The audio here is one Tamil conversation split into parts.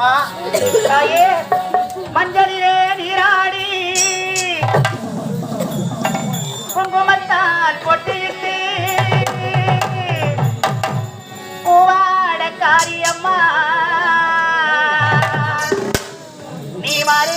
தாயே மஞ்சளிலே நீராடி. குங்குமத்தால் பொட்டியிட்டு. பூவாட காரியம்மா நீ மாறி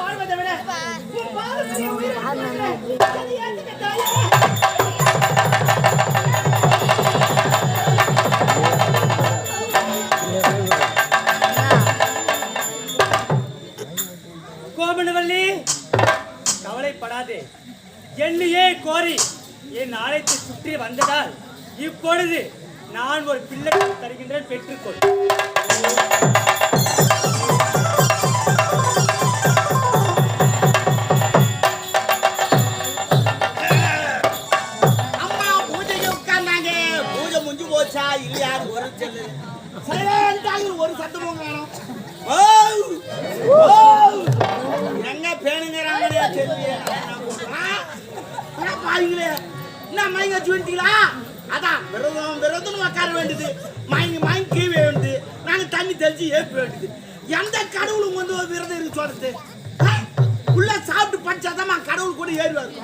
வாழ்வதை விட பாரம்பரிய உயிர் கோபனவல்லி படாது என்னையே கோரி என் ஆலயத்தை சுற்றி வந்ததால் இப்பொழுது நான் ஒரு பிள்ளை தருகின்றேன் பெற்றுக்கொள். பாவிங்களே என்ன மயங்க வச்சுட்டீங்களா அதான் விரதம் விரதம்னு உட்கார வேண்டியது. மயங்கி மயங்கி கீழ வேண்டியது நாங்கள் தண்ணி தெளிச்சு ஏற்க வேண்டியது. எந்த கடவுளுக்கு வந்து ஒரு விரதம் இருக்கு சொல்றது? உள்ள சாப்பிட்டு படிச்சாதான் கடவுள் கூட ஏறுவார்.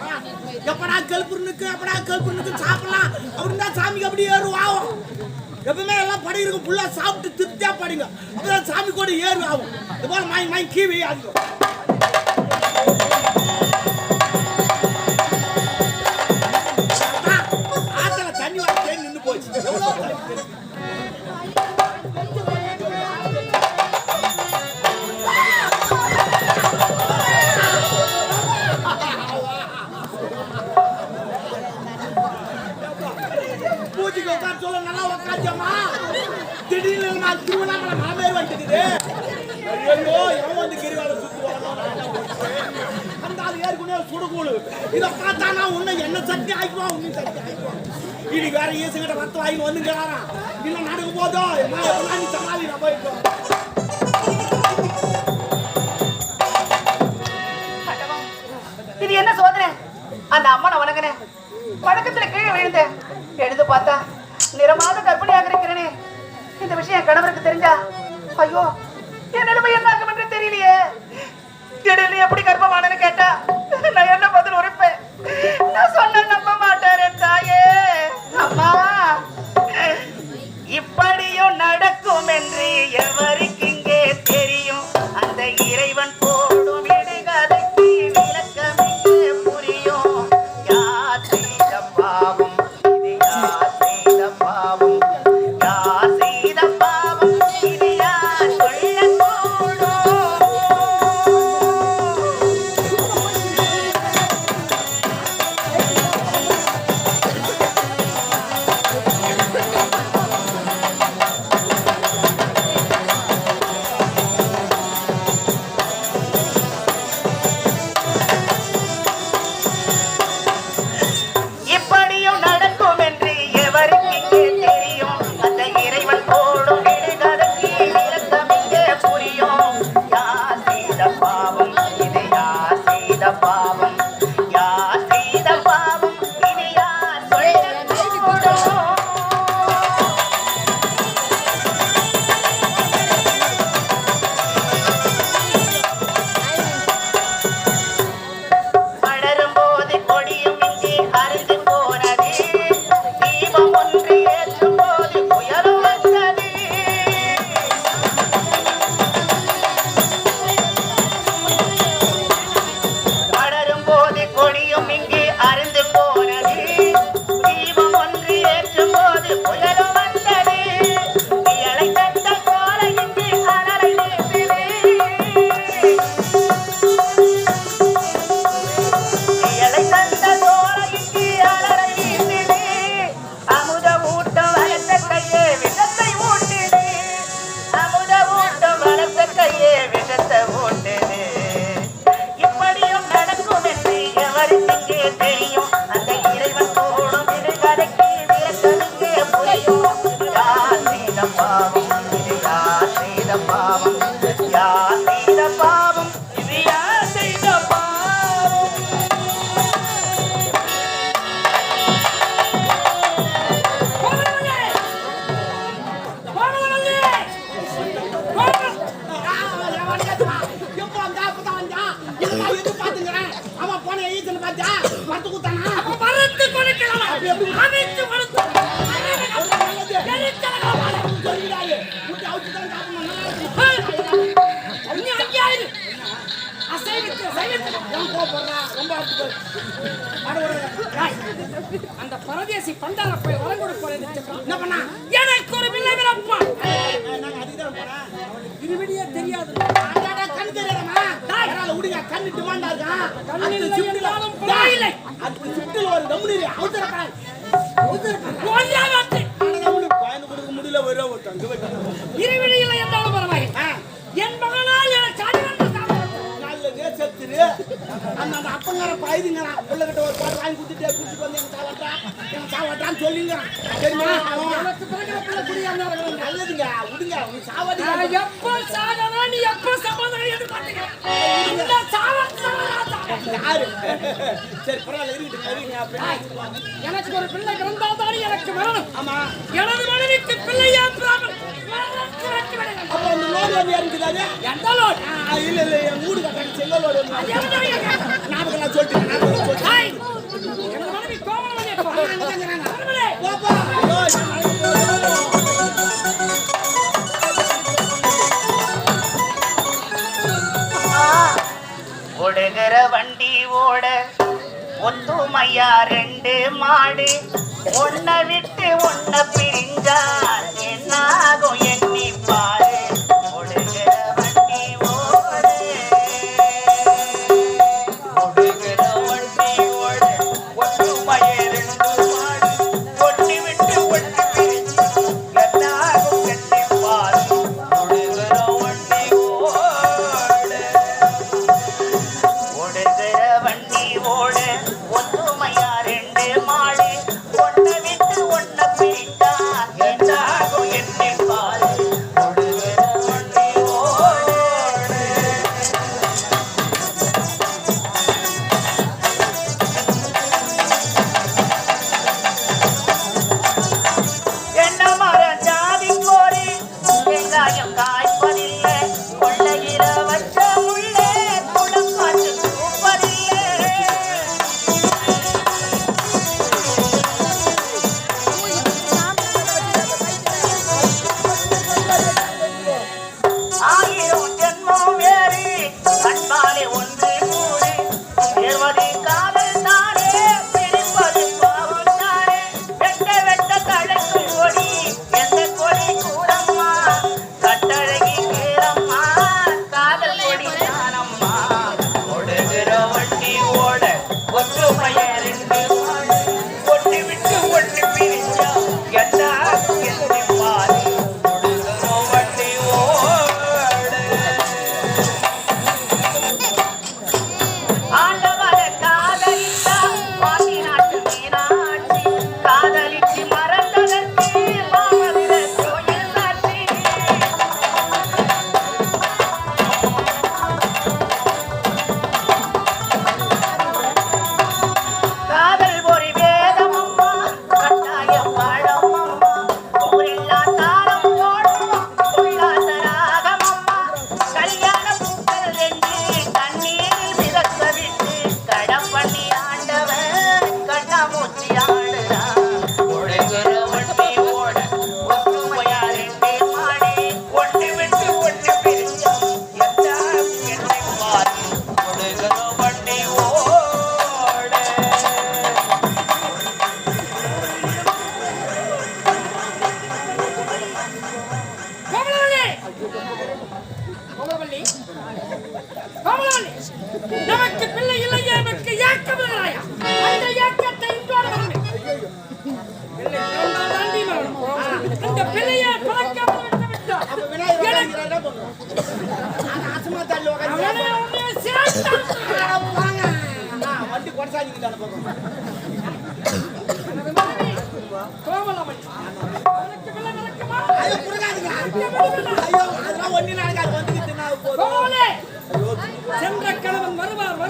எப்படா கல்புருனுக்கு எப்படா கல்புருனுக்கு சாப்பிடலாம். அப்படின்னா சாமிக்கு அப்படி ஏறுவாகும் எப்பவுமே எல்லாம் படி புள்ள சாப்பிட்டு திருப்தியாக படிங்க. அப்பதான் சாமி கூட ஏறு இது போல மாய் மாய் கீவி ஆகும் ரத்தம் இல்ல நடக்க நீ சமாளி நான் போயிட்டோம் இது என்ன சோதனை அந்த நான் வணங்கினேன் பழக்கத்துல கீழே விழுந்தேன் எழுந்து பார்த்தா நிறமாத கர்ப்பிணியாக இருக்கிறேனே இந்த விஷயம் என் கணவருக்கு தெரிஞ்சா ஐயோ என் நிலைமை என்ன ஆகும் என்று தெரியலையே திடீர்னு எப்படி கர்ப்பமானன்னு கேட்டா நான் என்ன பதில் உரைப்பேன் நான் சொன்ன எவரி அந்த பரதேசி பண்டார போய் வரம் கொடுப்போம் என்ன பண்ணா? எனக்கு ஒரு பிள்ளை போறேன் திருவிடியே தெரியாது. கண் தெரியாதம்மா. யாரால விடுங்க கண்ணு டிமாண்டா இருக்கான் கண்ணு அடுத்த இல்லை ஒரு கம்முனி அவுத்தரப்பா கொல்லாமத்து பயந்து கொடுக்க முடியல வர அந்த அந்த அப்பங்கிற பயதுங்கிறான் பிள்ளைகிட்ட ஒரு பாட்டு வாங்கி கொடுத்துட்டு குடிச்சிட்டு வந்து எனக்கு சாவாட்டா எனக்கு சாவாட்டான்னு சொல்லிங்கிறான் தெரியுமா? நல்லதுங்க. விடுங்க அவனுக்கு சாவாட்டி எப்போ நீ எப்போ சமாதானம் யாரு? சரி பரவாயில்ல இருக்கட்டும் எனக்கு ஒரு பிள்ளை பிறந்தால் எனக்கு மரணம் ஆமா. எனது மனைவிக்கு பிள்ளையா பிராமன் வந்து இறங்குதானே எந்த லோடு இல்ல இல்ல என் வீடு கட்டணும் செல்ல ஓட ஒத்துமையா ரெண்டு மாடு. ஒன்ன விட்டு ஒன்ன பிரிஞ்சார்.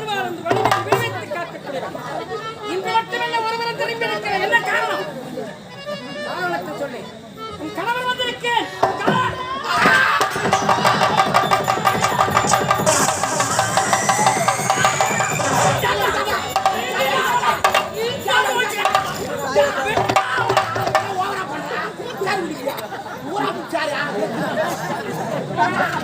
திருவாரந்து வழியை விளைவித்து காத்துக்கிறேன் இன்று மட்டுமல்ல ஒருவரை திரும்பி நிற்கிறேன். என்ன காரணம்? காரணத்தை சொல்லி உன் கணவர் வந்திருக்கேன் Yeah.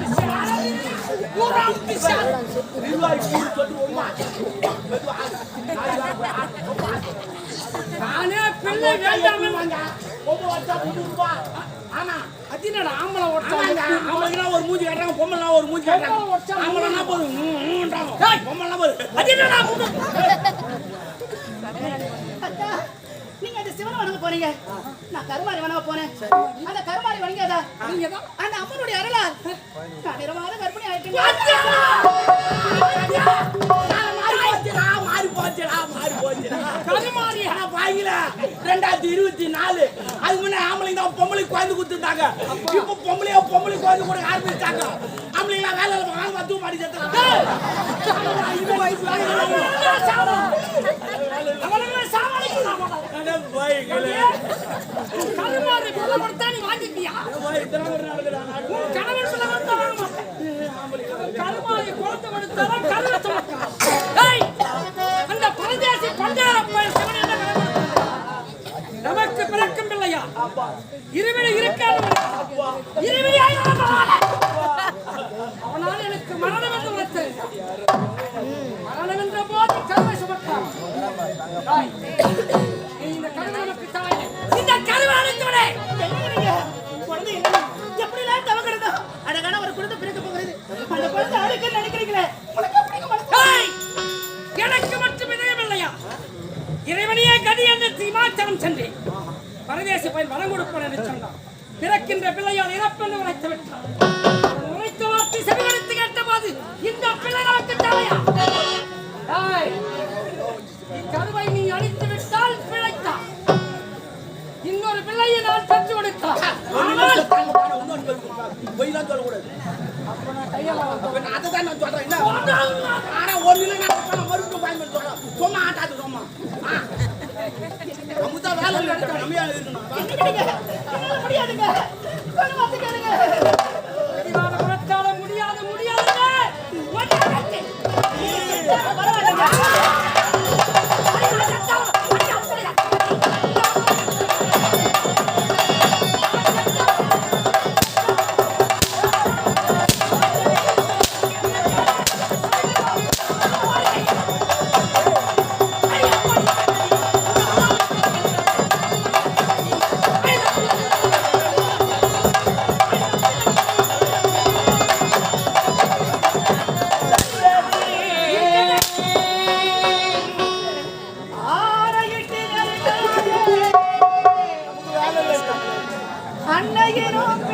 நானே பிள்ளை வேண்டாம் ஆமா. அதனடா ஆம்பளை ஒட்டாங்க ஆம்பளைனா ஒரு மூஞ்சி கட்டறாங்க பொம்பளைனா ஒரு மூஞ்சி கட்டறாங்க ஆம்பளைனா போதும் பொம்பளைனா போதும் அதனடா சிவனை போறீங்க. நான் கருமாரி வணங்க போனேன் அந்த கருமாரி வணங்காதா அந்த அம்மனுடைய அருளா நான் நிறமாத கற்பனை ரெண்டாயிரத்தி இருபத்தி நாலு. அதுக்கு முன்னே ஆம்பளை தான் பொம்பளைக்கு குழந்தை கொடுத்துருந்தாங்க. இப்போ பொம்பளையோ பொம்பளைக்கு குழந்தை கூட ஆரம்பிச்சாங்க. ஆம்பளைங்களா வேலை வாங்க தூமாடி சேர்த்தாங்க கருமாறி பிள்ளை கொடுத்தா நீ வாங்கிட்டியா? உன் கணவன் பிள்ளை கொடுத்தா வாங்க மாட்டேன் குழந்தை ஏய், அந்த பரதேசி பண்டாரப்பன் சிவன் என்ன கணவன் நமக்கு பிறக்கும் பிள்ளையா? இருவிழி இருக்காது. இருவிழியாய் அவனால் எனக்கு மரணம் என்று உணர்த்து மரணம் என்ற போது கருவை சுமத்தான் பரதேசி பையன் வரம் கொடுப்பேன் என்று சொன்னான் பிறக்கின்ற பிள்ளையால் இறப்பென்று உரைத்து விட்டான் உரைத்த வார்த்தை செவிகளுத்து கேட்ட போது இந்த பிள்ளை நமக்கு தலையா! இக்கருவை நீ அழித்து விட்டால் பிழைத்தான் இன்னொரு பிள்ளையை நான் பெற்று கொடுத்தான் ஆனால் அப்ப நான் சொல்றேன்? ஆனா ஒரு நிலை சொன்னா மறுபடியும் பயன்படுத்த. சும்மா ஆட்டாது சும்மா. அமுதா வேலை நடக்க நம்மையா இருக்கணும் முடியாதுங்க. முடியாது முடியாது அன்னையினும்